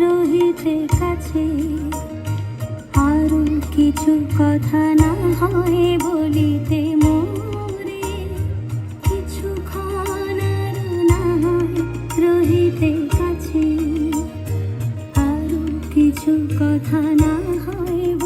রোহিতের কাছে। আর কিছু কথা না হয় বলিতে মরে। কিছু খানার না হয় রোহিতের কাছে। আর কিছু কথা না হয়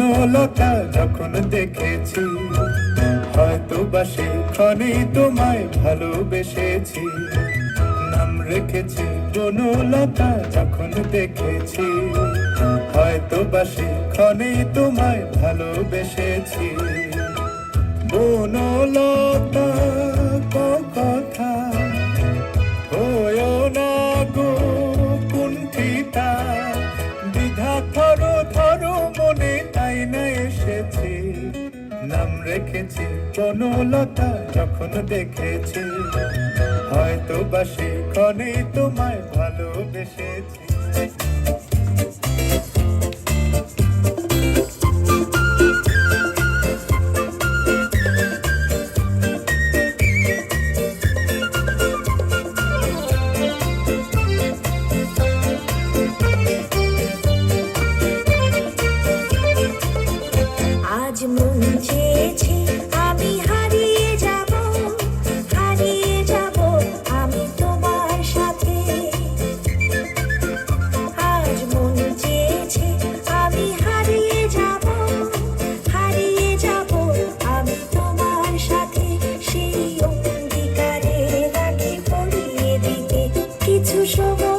স্বপ্নলতা যখন দেখেছি, হয়তো বা সেখানেই তোমায় ভালোবেসেছি। নাম রেখেছি বনলতা যখন দেখেছি, হয়তো বা সেখানেই তোমায় ভালোবেসেছি। বনলতা কথা রেখেছি বনলতা যখন দেখেছি। হয়তো বা সেখানেই তোমায় ভালোবেসেছি। sugar.